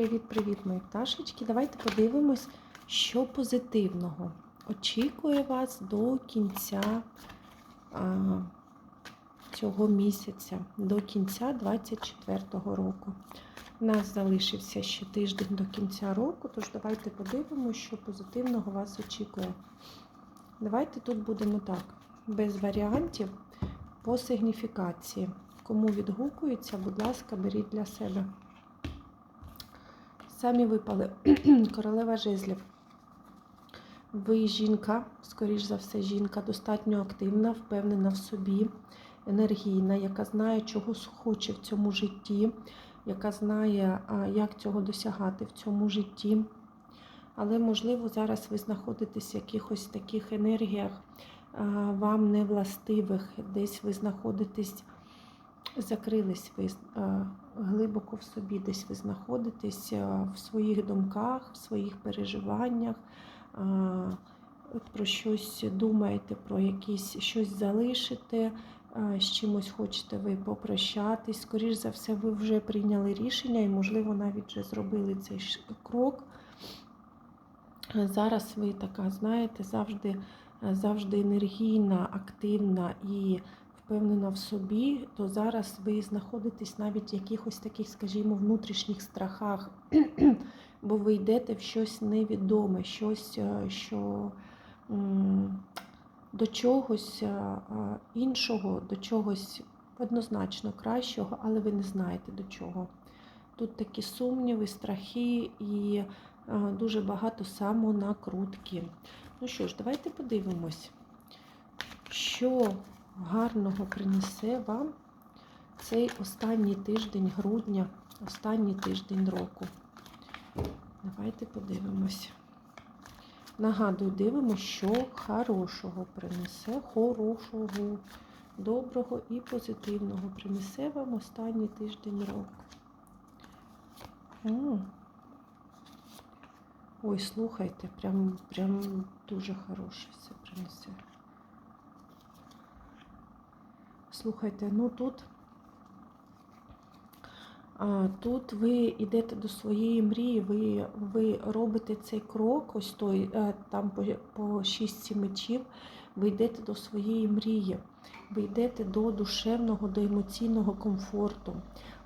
Привіт-привіт, мої пташечки. Давайте подивимось, що позитивного очікує вас до кінця а, цього місяця, до кінця 24-го року. У нас залишився ще тиждень до кінця року, тож давайте подивимося, що позитивного вас очікує. Давайте тут будемо так, без варіантів по сигніфікації. Кому відгукується, будь ласка, беріть для себе. Самі випали королева жезлів. Ви жінка, скоріш за все, жінка достатньо активна, впевнена в собі, енергійна, яка знає, чого хоче в цьому житті, яка знає, як цього досягати в цьому житті. Але, можливо, зараз ви знаходитесь в якихось таких енергіях, вам не властивих, десь ви знаходитесь, закрились ви глибоко в собі, десь ви знаходитесь в своїх думках, в своїх переживаннях, про щось думаєте, про якісь щось залишите, з чимось хочете ви попрощатись. Скоріш за все, ви вже прийняли рішення і, можливо, навіть вже зробили цей крок. Зараз ви така, знаєте, завжди, завжди енергійна, активна і впевнена в собі, то зараз ви знаходитесь навіть в якихось таких, скажімо, внутрішніх страхах, бо ви йдете в щось невідоме, щось, що до чогось іншого, до чогось однозначно кращого, але ви не знаєте до чого. Тут такі сумніви, страхи і дуже багато самонакрутки. Ну що ж, давайте подивимось, що гарного принесе вам цей останній тиждень грудня, останній тиждень року. Давайте подивимось. Нагадую, дивимося, що хорошого принесе, хорошого, доброго і позитивного принесе вам останній тиждень року. Ой, слухайте, прям, прям дуже хороше все принесе. Слухайте, ну тут тут ви йдете до своєї мрії, ви ви робите цей крок, ось той, е, там по, по шістці мечів, ви йдете до своєї мрії, ви йдете до душевного, до емоційного комфорту.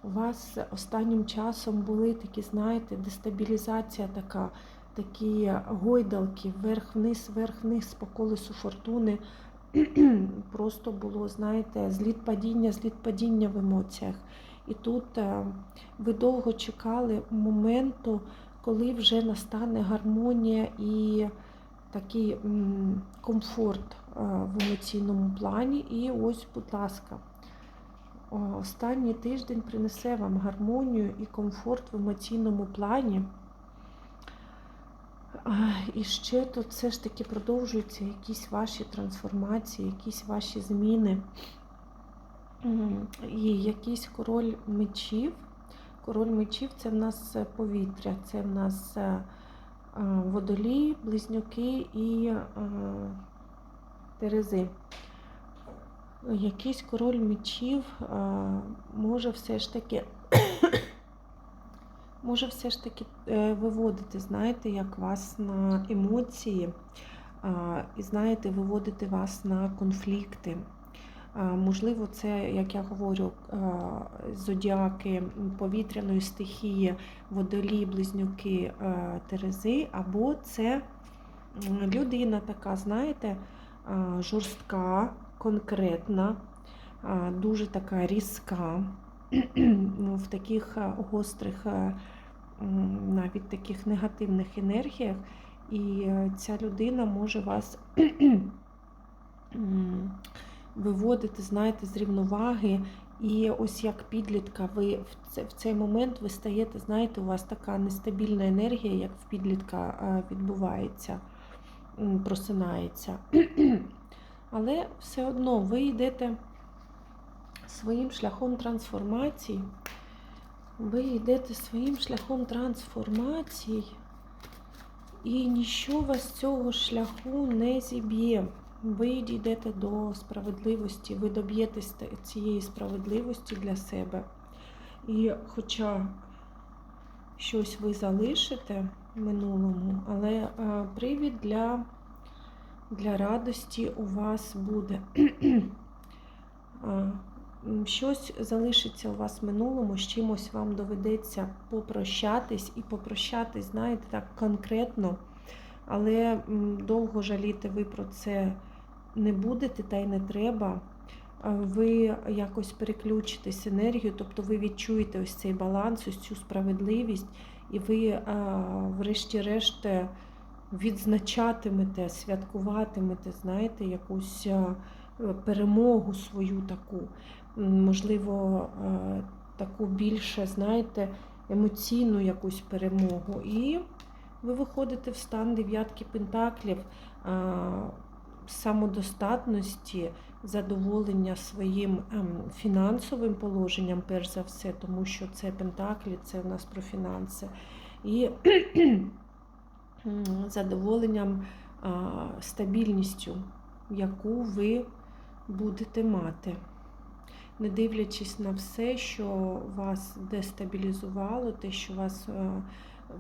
У вас останнім часом були такі, знаєте, дестабілізація така, такі гойдалки, вверх-вниз, вверх-вниз по колесу фортуни. Просто було, знаєте, зліт падіння, зліт падіння в емоціях. І тут е, ви довго чекали моменту, коли вже настане гармонія і такий комфорт е, в емоційному плані. І ось, будь ласка, останній тиждень принесе вам гармонію і комфорт в емоційному плані. І ще тут все ж таки продовжуються якісь ваші трансформації, якісь ваші зміни. І якийсь король мечів. Король мечів це в нас повітря, це в нас водолій, близнюки і терези. Якийсь король мечів може все ж таки може все ж таки е, виводити, знаєте, як вас на емоції, і знаєте, виводити вас на конфлікти. Можливо, це, як я говорю, зодіаки повітряної стихії, водолі, близнюки Терези, або це людина така, знаєте, жорстка, конкретна, дуже така різка, в таких гострих навіть таких негативних енергіях, і е, ця людина може вас виводити, знаєте, з рівноваги. І ось як підлітка, ви в цей момент ви стаєте, знаєте, у вас така нестабільна енергія, як в підлітка е, відбувається, просинається. Але все одно ви йдете своїм шляхом трансформації. Ви йдете своїм шляхом трансформації, і ніщо вас цього шляху не зіб'є. Ви дійдете до справедливості, ви доб'єтесь цієї справедливості для себе. І хоча щось ви залишите в минулому, але привід для, для радості у вас буде. Е, Щось залишиться у вас в минулому, з чимось вам доведеться попрощатись і попрощатись, знаєте, так конкретно, але довго жаліти ви про це не будете та й не треба. Ви якось переключитесь енергію, тобто ви відчуєте ось цей баланс, ось цю справедливість, і ви, врешті-решт, відзначатимете, святкуватимете, знаєте, якусь перемогу свою таку, можливо, таку більше, знаєте, емоційну якусь перемогу. І ви виходите в стан дев'ятки пентаклів. Самодостатності, задоволення своїм ем, фінансовим положенням, перш за все, тому що це Пентаклі, це у нас про фінанси. І задоволенням, стабільністю, яку ви будете мати. Не дивлячись на все, що вас дестабілізувало, те, що вас е,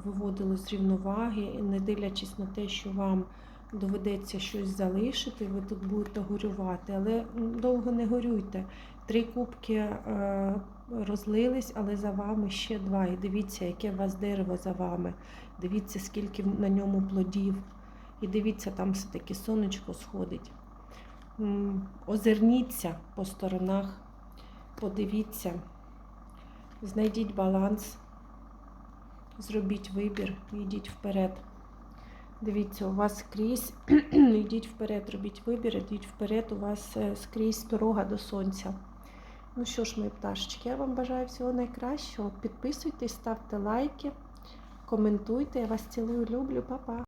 виводило з рівноваги, не дивлячись на те, що вам доведеться щось залишити, ви тут будете горювати, але довго не горюйте. Три кубки е, розлились, але за вами ще два. І дивіться, яке у вас дерево за вами. Дивіться, скільки на ньому плодів. І дивіться, там все-таки сонечко сходить. Озирніться по сторонах, подивіться, знайдіть баланс, зробіть вибір, йдіть вперед. Дивіться, у вас скрізь, йдіть вперед, робіть вибір, йдіть вперед, у вас е, скрізь дорога до сонця. Ну що ж, мої пташечки, я вам бажаю всього найкращого. Підписуйтесь, ставте лайки, коментуйте. Я вас цілую, люблю, па-па.